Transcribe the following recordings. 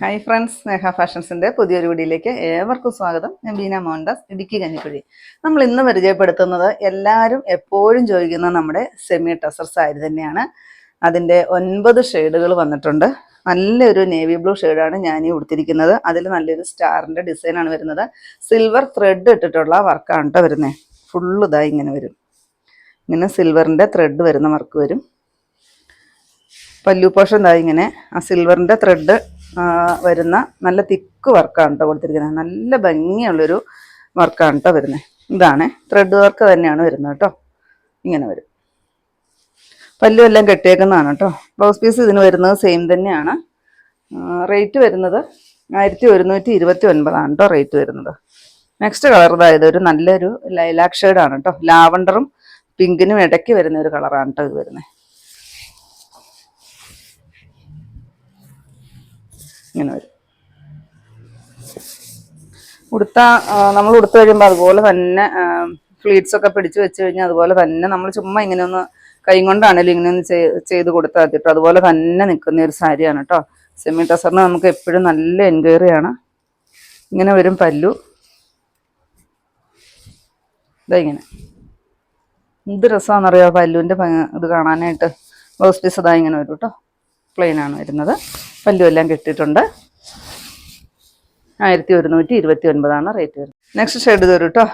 Hi friends സ്നേഹ ഫാഷൻസിന്റെ പുതിയൊരു വീഡിയോയിലേക്ക് ഏവർക്കും സ്വാഗതം. ഞാൻ ബീന മോണ്ടസ് ഇടുക്കി കഞ്ഞിക്കുഴി. നമ്മൾ ഇന്ന് പരിചയപ്പെടുത്തുന്നത് എല്ലാവരും എപ്പോഴും ചോദിക്കുന്ന നമ്മുടെ സെമി ടസർ സാരി തന്നെയാണ്. അതിന്റെ ഒൻപത് ഷെയ്ഡുകൾ വന്നിട്ടുണ്ട്. നല്ലൊരു നേവി ബ്ലൂ ഷെയ്ഡാണ് ഞാൻ ഈ ഉടുത്തിരിക്കുന്നത്. അതിൽ നല്ലൊരു സ്റ്റാറിന്റെ ഡിസൈനാണ് വരുന്നത്. സിൽവർ ത്രെഡ് ഇട്ടിട്ടുള്ള വർക്കാണ് കേട്ടോ വരുന്നത് ഫുള്ള് ഇതായി ഇങ്ങനെ വരും. ഇങ്ങനെ സിൽവറിന്റെ ത്രെഡ് വരുന്ന വർക്ക് വരും. പല്ലു പോഷൻ ഇതായി ഇങ്ങനെ. ആ സിൽവറിന്റെ ത്രെഡ് വരുന്ന നല്ല തിക്ക് വർക്കാണ് കേട്ടോ കൊടുത്തിരിക്കുന്നത്. നല്ല ഭംഗിയുള്ളൊരു വർക്കാണ് കേട്ടോ വരുന്നത്. ഇതാണ്. ത്രെഡ് വർക്ക് തന്നെയാണ് വരുന്നത് കേട്ടോ ഇങ്ങനെ വരും. പല്ലും എല്ലാം കെട്ടിയേക്കുന്നതാണ് കേട്ടോ ബ്ലൗസ് പീസ് ഇതിന് വരുന്നത് സെയിം തന്നെയാണ്. റേറ്റ് വരുന്നത് ആയിരത്തി ഒരുന്നൂറ്റി ഇരുപത്തി ഒൻപതാണ് കേട്ടോ റേറ്റ് വരുന്നത് നെക്സ്റ്റ് കളർ ഇതായത് ഒരു നല്ലൊരു ലൈലാക് ഷെയ്ഡാണ് കേട്ടോ ലാവണ്ടറും പിങ്കിനും ഇടയ്ക്ക് വരുന്ന ഒരു കളറാണ് കേട്ടോ ഇത് വരുന്നത്. ഇങ്ങനെ വരും. ഉടുത്ത നമ്മൾ ഉടുത്തു കഴിയുമ്പോൾ അതുപോലെ തന്നെ ഫ്ലീറ്റ്സ് ഒക്കെ പിടിച്ചു വെച്ച് കഴിഞ്ഞാൽ അതുപോലെ തന്നെ നമ്മൾ ചുമ്മാ ഇങ്ങനെ ഒന്ന് കൈ കൊണ്ടാണെങ്കിലും ഇങ്ങനെ ഒന്ന് ചെയ്- ചെയ്ത് കൊടുത്താൽ മതിട്ടോ അതുപോലെ തന്നെ നിൽക്കുന്ന ഒരു സാരിയാണ് കേട്ടോ സെമി ടസറിന് നമുക്ക് എപ്പോഴും നല്ല എൻക്വയറിയാണ് ഇങ്ങനെ വരും പല്ലു. ഇതാ ഇങ്ങനെ. എന്ത് രസമാണെന്നറിയാമോ പല്ലുവിന്റെ ഇത് കാണാനായിട്ട്. ബ്ലൗസ് പീസ് ഇതാ ഇങ്ങനെ വരും കേട്ടോ പ്ലെയിനാണ് വരുന്നത്. പല്ലു എല്ലാം കെട്ടിയിട്ടുണ്ട്. ആയിരത്തി ഒരുന്നൂറ്റി ഇരുപത്തി ഒൻപതാണ് റേറ്റ് വരുന്നത് നെക്സ്റ്റ് ഷെയ്ഡ് തരും കേട്ടോ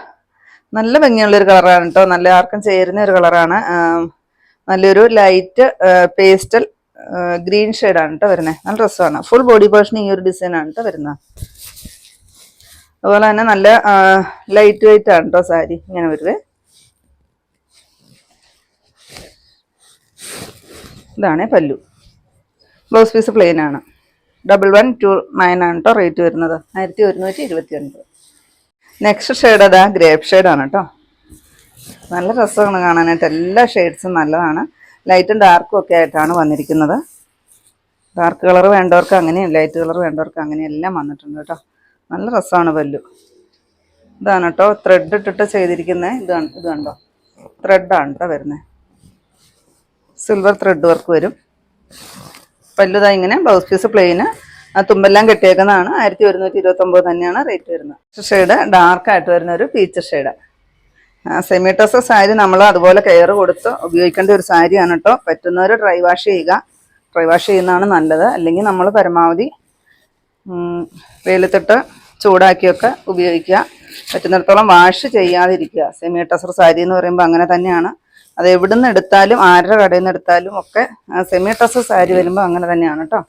നല്ല ഭംഗിയുള്ളൊരു കളറാണ് കേട്ടോ നല്ല ആർക്കും ചേരുന്ന ഒരു കളറാണ് നല്ലൊരു ലൈറ്റ് പേസ്റ്റൽ ഗ്രീൻ ഷെയ്ഡാണ് കേട്ടോ വരുന്നത് നല്ല രസമാണ്. ഫുൾ ബോഡി പോർഷൻ ഈ ഒരു ഡിസൈനാണ് കേട്ടോ വരുന്നത്. അതുപോലെ തന്നെ നല്ല ലൈറ്റ് വെയിറ്റ് ആണ് കേട്ടോ സാരി ഇങ്ങനെ വരുവേ ഇതാണ് പല്ലു. ബ്ലൗസ് പീസ് പ്ലെയിൻ ആണ്. ഡബിൾ വൺ ടു നയൻ ആണ് കേട്ടോ റേറ്റ് വരുന്നത്. ആയിരത്തി ഒരുന്നൂറ്റി ഇരുപത്തി ഒൻപത് നെക്സ്റ്റ് ഷെയ്ഡ് അതാ ഗ്രേപ്പ് ഷെയ്ഡാണ് കേട്ടോ നല്ല രസമാണ് കാണാനായിട്ട്. എല്ലാ ഷെയ്ഡ്സും നല്ലതാണ്. ലൈറ്റും ഡാർക്കും ഒക്കെ ആയിട്ടാണ് വന്നിരിക്കുന്നത്. ഡാർക്ക് കളർ വേണ്ടവർക്ക് അങ്ങനെയും ലൈറ്റ് കളർ വേണ്ടവർക്ക് അങ്ങനെയും എല്ലാം വന്നിട്ടുണ്ട് കേട്ടോ നല്ല രസമാണ് പല്ലു. ഇതാണ് കേട്ടോ ത്രെഡ് ഇട്ടിട്ട് ചെയ്തിരിക്കുന്നത് ഇതാണ് ഇത് കണ്ടോ? ത്രെഡാണ് കേട്ടോ വരുന്നത് സിൽവർ ത്രെഡ് വർക്ക് വരും. പല്ലുതാ ഇങ്ങനെ ബ്ലൗസ് പീസ് പ്ലെയിന് തുമ്പെല്ലാം കെട്ടിയേക്കുന്നതാണ്. ആയിരത്തി ഒരുന്നൂറ്റി ഇരുപത്തൊമ്പത് തന്നെയാണ് റേറ്റ് വരുന്നത്. ഷെയ്ഡ് ഡാർക്ക് ആയിട്ട് വരുന്ന ഒരു peach shade semi tussar sari നമ്മൾ അതുപോലെ കെയർ കൊടുത്ത് ഉപയോഗിക്കേണ്ട ഒരു സാരിയാണ് കേട്ടോ പറ്റുന്നവർ ഡ്രൈ വാഷ് ചെയ്യുക. ഡ്രൈ വാഷ് ചെയ്യുന്നതാണ് നല്ലത്. അല്ലെങ്കിൽ നമ്മൾ പരമാവധി വെയിലത്തിട്ട് ചൂടാക്കിയൊക്കെ ഉപയോഗിക്കുക. പറ്റുന്നിടത്തോളം വാഷ് ചെയ്യാതിരിക്കുക. സെമി ടസർ സാരി എന്ന് പറയുമ്പോൾ അങ്ങനെ തന്നെയാണ്. അത് എവിടുന്ന് എടുത്താലും ആരുടെ കടയിൽ നിന്ന് എടുത്താലും ഒക്കെ സെമി ഡ്രസ്സ് സാരി വരുമ്പോൾ അങ്ങനെ തന്നെയാണ് കേട്ടോ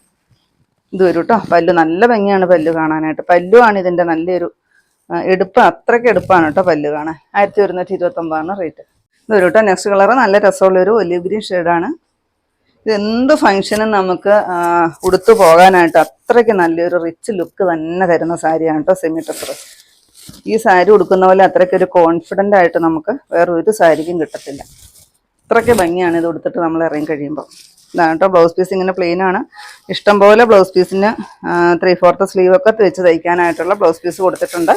ഇത് വരും കേട്ടോ പല്ലു നല്ല ഭംഗിയാണ് പല്ലു കാണാനായിട്ട്. പല്ലുവാണ് ഇതിന്റെ നല്ലൊരു എടുപ്പ്. അത്രയ്ക്ക് എടുപ്പാണ് കേട്ടോ പല്ലു കാണാൻ. ആയിരത്തി ഒരുന്നൂറ്റി ഇരുപത്തൊമ്പതാണ് റേറ്റ്. ഇത് വരും കേട്ടോ നെക്സ്റ്റ് കളർ നല്ല രസമുള്ളൊരു ഒലിവ് ഗ്രീൻ ഷെയ്ഡാണ് ഇത് എന്ത് ഫങ്ഷനും നമുക്ക് ഉടുത്തു പോകാനായിട്ട് അത്രയ്ക്ക് നല്ലൊരു റിച്ച് ലുക്ക് തന്നെ തരുന്ന സാരിയാണ് കേട്ടോ സെമി ടസർ ഈ സാരി ഉടുക്കുന്ന പോലെ അത്രയ്ക്ക് ഒരു കോൺഫിഡന്റ് ആയിട്ട് നമുക്ക് വേറൊരു സാരിക്കും കിട്ടത്തില്ല. അത്രയ്ക്ക് ഭംഗിയാണ് ഇത് കൊടുത്തിട്ട് നമ്മൾ ഇറങ്ങി കഴിയുമ്പോൾ ഇതാണ് കേട്ടോ ബ്ലൗസ് പീസ് ഇങ്ങനെ പ്ലെയിൻ ആണ്. ഇഷ്ടം പോലെ ബ്ലൗസ് പീസിന് ത്രീ ഫോർത്ത് സ്ലീവ് ഒക്കെ വെച്ച് തയ്ക്കാനായിട്ടുള്ള ബ്ലൗസ് പീസ് കൊടുത്തിട്ടുണ്ട്.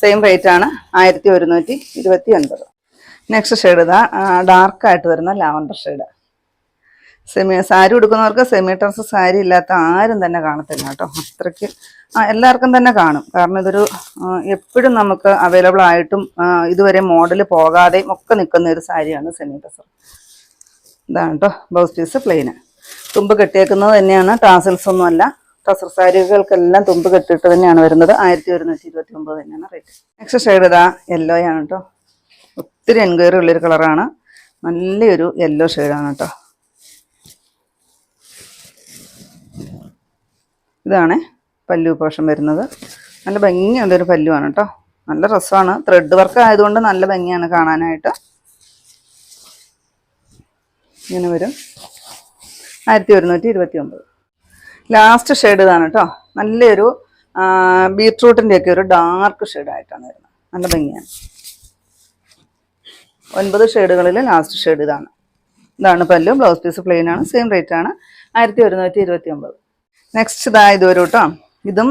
സെയിം റേറ്റ് ആണ് ആയിരത്തി ഒരുന്നൂറ്റി ഇരുപത്തി ഒൻപത് നെക്സ്റ്റ് ഷെയ്ഡ് ഇതാ ഡാർക്കായിട്ട് വരുന്ന ലാവൻഡർ ഷെയ്ഡ് സെമി സാരി ഉടുക്കുന്നവർക്ക് സെമി ടർസ് സാരി ഇല്ലാത്ത ആരും തന്നെ കാണത്തില്ല കേട്ടോ. അത്രയ്ക്ക് എല്ലാവർക്കും തന്നെ കാണും. കാരണം ഇതൊരു എപ്പോഴും നമുക്ക് അവൈലബിൾ ആയിട്ടും ഇതുവരെ മോഡൽ പോകാതെയും ഒക്കെ നിൽക്കുന്ന ഒരു സാരിയാണ് സെമി ട്രസ് ഇതാണ് കേട്ടോ ബ്ലൗസ് പീസ് പ്ലെയിന് തുമ്പ് കെട്ടിയേക്കുന്നത് തന്നെയാണ് ടാസൽസ് ഒന്നും അല്ല. ടസർ സാരികൾക്കെല്ലാം തുമ്പ് കെട്ടിയിട്ട് തന്നെയാണ് വരുന്നത്. ആയിരത്തി ഒരുന്നൂറ്റി ഇരുപത്തി ഒമ്പത് തന്നെയാണ് റേറ്റ് നെക്സ്റ്റ് ഷെയ്ഡ് ഇതാ യെല്ലോ ആണ് കേട്ടോ. ഒത്തിരി എൻക്വയറി ഉള്ളൊരു കളറാണ് നല്ലൊരു യെല്ലോ ഷെയ്ഡാണ് കേട്ടോ. ഇതാണ് പല്ലു പോഷൻ വരുന്നത്. നല്ല ഭംഗിയുള്ളൊരു പല്ലുവാണ് കേട്ടോ നല്ല രസമാണ്. ത്രെഡ് വർക്ക് ആയതുകൊണ്ട് നല്ല ഭംഗിയാണ് കാണാനായിട്ട്. ഇങ്ങനെ വരും. ആയിരത്തി ഒരുന്നൂറ്റി ഇരുപത്തി ഒമ്പത് ലാസ്റ്റ് ഷെയ്ഡ് ഇതാണ് കേട്ടോ നല്ലൊരു ബീട്രൂട്ടിന്റെയൊക്കെ ഒരു ഡാർക്ക് ഷെയ്ഡായിട്ടാണ് വരുന്നത്. നല്ല ഭംഗിയാണ്. ഒൻപത് ഷെയ്ഡുകളിൽ ലാസ്റ്റ് ഷെയ്ഡ് ഇതാണ്. ഇതാണ് പല്ലു. ബ്ലൗസ് പീസ് പ്ലെയിൻ ആണ്. സെയിം റേറ്റ് ആണ്. ആയിരത്തി ഒരുന്നൂറ്റി ഇരുപത്തി ഒമ്പത് നെക്സ്റ്റ് ഇതാ ഇത് വരും കേട്ടോ. ഇതും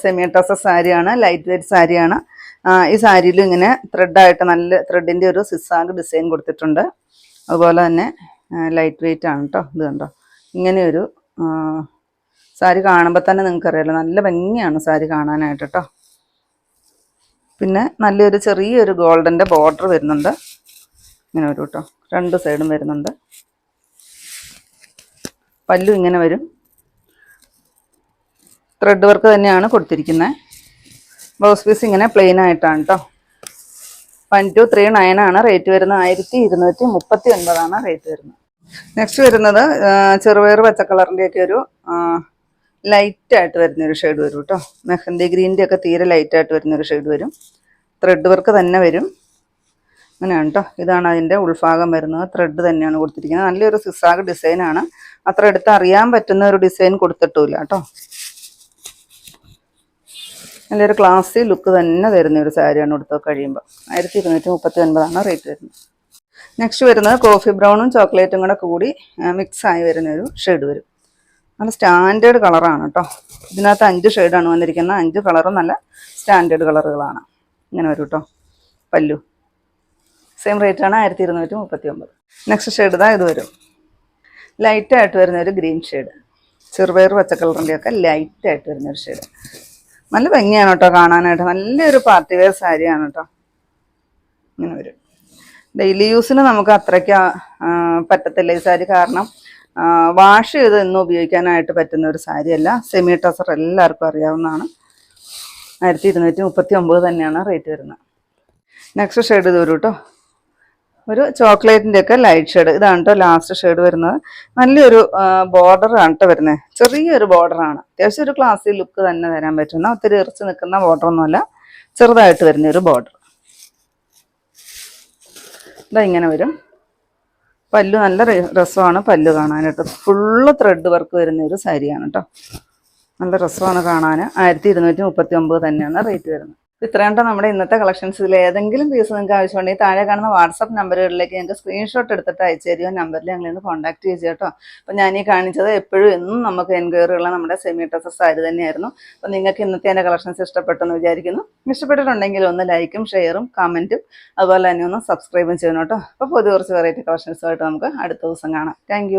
സെമി ടസ സാരിയാണ് ലൈറ്റ് വെയ്റ്റ് സാരിയാണ്. ഈ സാരിയിൽ ഇങ്ങനെ ത്രെഡായിട്ട് നല്ല ത്രെഡിന്റെ ഒരു സിസാഗ് ഡിസൈൻ കൊടുത്തിട്ടുണ്ട്. അതുപോലെ തന്നെ ലൈറ്റ് വെയ്റ്റ് ആണ് കേട്ടോ ഇത് കണ്ടോ? ഇങ്ങനെയൊരു സാരി കാണുമ്പോൾ തന്നെ നിങ്ങൾക്ക് അറിയാലോ നല്ല ഭംഗിയാണ് സാരി കാണാനായിട്ട് കേട്ടോ പിന്നെ നല്ലൊരു ചെറിയൊരു ഗോൾഡന്റെ ബോർഡർ വരുന്നുണ്ട്. ഇങ്ങനെ വരും കേട്ടോ രണ്ട് സൈഡും വരുന്നുണ്ട്. പല്ലു ഇങ്ങനെ വരും. ത്രെഡ് വർക്ക് തന്നെയാണ് കൊടുത്തിരിക്കുന്നത് ബ്ലൗസ് പീസ് ഇങ്ങനെ പ്ലെയിൻ ആയിട്ടാണ് കേട്ടോ വൺ ടു ത്രീ നയൻ ആണ് റേറ്റ് വരുന്നത്. ആയിരത്തി ഇരുന്നൂറ്റി മുപ്പത്തി ഒൻപതാണ് റേറ്റ് വരുന്നത്. നെക്സ്റ്റ് വരുന്നത് ചെറുപയർ പച്ചക്കളറിന്റെയൊക്കെ ഒരു ലൈറ്റ് ആയിട്ട് വരുന്നൊരു ഷെയ്ഡ് വരും കേട്ടോ മെഹന്തി ഗ്രീന്റെ ഒക്കെ തീരെ ലൈറ്റ് ആയിട്ട് വരുന്നൊരു ഷെയ്ഡ് വരും. ത്രെഡ് വർക്ക് തന്നെ വരും. അങ്ങനെയാണ് കേട്ടോ ഇതാണ് അതിന്റെ ഉൾഭാഗം വരുന്നത്. ത്രെഡ് തന്നെയാണ് കൊടുത്തിരിക്കുന്നത്. നല്ലൊരു സിസാഗ് ഡിസൈനാണ് അത്ര എടുത്ത് അറിയാൻ പറ്റുന്ന ഒരു ഡിസൈൻ കൊടുത്തിട്ടില്ല കേട്ടോ നല്ലൊരു ക്ലാസ്സി ലുക്ക് തന്നെ തരുന്ന ഒരു സാരിയാണ് കൊടുത്ത് കഴിയുമ്പോൾ ആയിരത്തി ഇരുന്നൂറ്റി മുപ്പത്തി ഒൻപതാണ് റേറ്റ് വരുന്നത് നെക്സ്റ്റ് വരുന്നത് കോഫി ബ്രൗണും ചോക്ലേറ്റും കൂടെ കൂടി മിക്സ് ആയി വരുന്ന ഒരു ഷെയ്ഡ് വരും. നല്ല സ്റ്റാൻഡേർഡ് കളറാണ് കേട്ടോ ഇതിനകത്ത് അഞ്ച് ഷെയ്ഡാണ് വന്നിരിക്കുന്നത്. അഞ്ച് കളറും നല്ല സ്റ്റാൻഡേർഡ് കളറുകളാണ് ഇങ്ങനെ വരും കേട്ടോ പല്ലു. സെയിം റേറ്റ് ആണ് ആയിരത്തി ഇരുന്നൂറ്റി മുപ്പത്തി ഒമ്പത് നെക്സ്റ്റ് ഷെയ്ഡ് ഇതാ ഇത് വരും. ലൈറ്റായിട്ട് വരുന്ന ഒരു ഗ്രീൻ ഷെയ്ഡ് ചെറുപയർ പച്ചക്കളറിന്റെയൊക്കെ ഒക്കെ ലൈറ്റ് ആയിട്ട് വരുന്ന ഒരു ഷെയ്ഡ് നല്ല ഭംഗിയാണ് കേട്ടോ കാണാനായിട്ട്. നല്ലൊരു പാർട്ടി വെയർ സാരിയാണ് കേട്ടോ. ഇങ്ങനെ വരും. ഡെയിലി യൂസിന് നമുക്ക് അത്രയ്ക്ക് പറ്റത്തില്ല ഈ സാരി കാരണം വാഷ് ചെയ്ത് ഇന്ന് ഉപയോഗിക്കാനായിട്ട് പറ്റുന്ന ഒരു സാരിയല്ല സെമി ടസർ എല്ലാവർക്കും അറിയാവുന്നതാണ്. ആയിരത്തി ഇരുന്നൂറ്റി മുപ്പത്തി ഒമ്പത് തന്നെയാണ് റേറ്റ് വരുന്നത്. നെക്സ്റ്റ് ഷെയ്ഡ് ഇത് വരും കേട്ടോ. ഒരു ചോക്ലേറ്റിന്റെ ഒക്കെ ലൈറ്റ് ഷെയ്ഡ് ഇതാണ് കേട്ടോ ലാസ്റ്റ് ഷെയ്ഡ് വരുന്നത്. നല്ലൊരു ബോർഡർ ആണ് കേട്ടോ വരുന്നത് ചെറിയൊരു ബോർഡറാണ് അത്യാവശ്യം ഒരു ക്ലാസ്സിൽ ലുക്ക് തന്നെ തരാൻ പറ്റുന്ന ഒത്തിരി ഇറച്ച് നിൽക്കുന്ന ബോർഡർ ഒന്നുമല്ല. ചെറുതായിട്ട് വരുന്ന ഒരു ബോർഡർ ഇതാ ഇങ്ങനെ വരും. പല്ലു നല്ല രസമാണ് പല്ലു കാണാനായിട്ട്. ഫുള്ള് ത്രെഡ് വർക്ക് വരുന്ന ഒരു സാരിയാണ് കേട്ടോ നല്ല രസമാണ് കാണാൻ ആയിരത്തി ഇരുന്നൂറ്റി മുപ്പത്തി ഒമ്പത് തന്നെയാണ് റേറ്റ് വരുന്നത്. ഇത്രയും ട്ടോ നമ്മുടെ ഇന്നത്തെ കളക്ഷൻസിൽ ഏതെങ്കിലും പീസ് നിങ്ങൾക്ക് ആവശ്യമുണ്ടെങ്കിൽ താഴെ കാണുന്ന വാട്സപ്പ് നമ്പറുകളിലേക്ക് ഞങ്ങൾക്ക് സ്ക്രീൻഷോട്ട് എടുത്തിട്ട് അയച്ചു തരുമോ? നമ്പറിൽ ഞങ്ങൾ ഇന്ന് കോൺടാക്ട് ചെയ്യുക കേട്ടോ. അപ്പോൾ ഞാൻ ഈ കാണിച്ചത് എപ്പോഴും എന്നും നമുക്ക് എൻക്വയറി ഉള്ള നമ്മുടെ സെമി ഡ്രസ്സസ് സാരി തന്നെയായിരുന്നു. അപ്പോൾ നിങ്ങൾക്ക് ഇന്നത്തെ എന്റെ കളക്ഷൻസ് ഇഷ്ടപ്പെട്ടെന്ന് വിചാരിക്കുന്നു. ഇഷ്ടപ്പെട്ടിട്ടുണ്ടെങ്കിൽ ഒന്ന് ലൈക്കും ഷെയറും കമന്റും അതുപോലെ തന്നെ ഒന്ന് സബ്സ്ക്രൈബും ചെയ്യണം കേട്ടോ. അപ്പോൾ പുതിയ കുറച്ച് വെറൈറ്റി കളക്ഷൻസുമായിട്ട് നമുക്ക് അടുത്ത ദിവസം കാണാം. താങ്ക്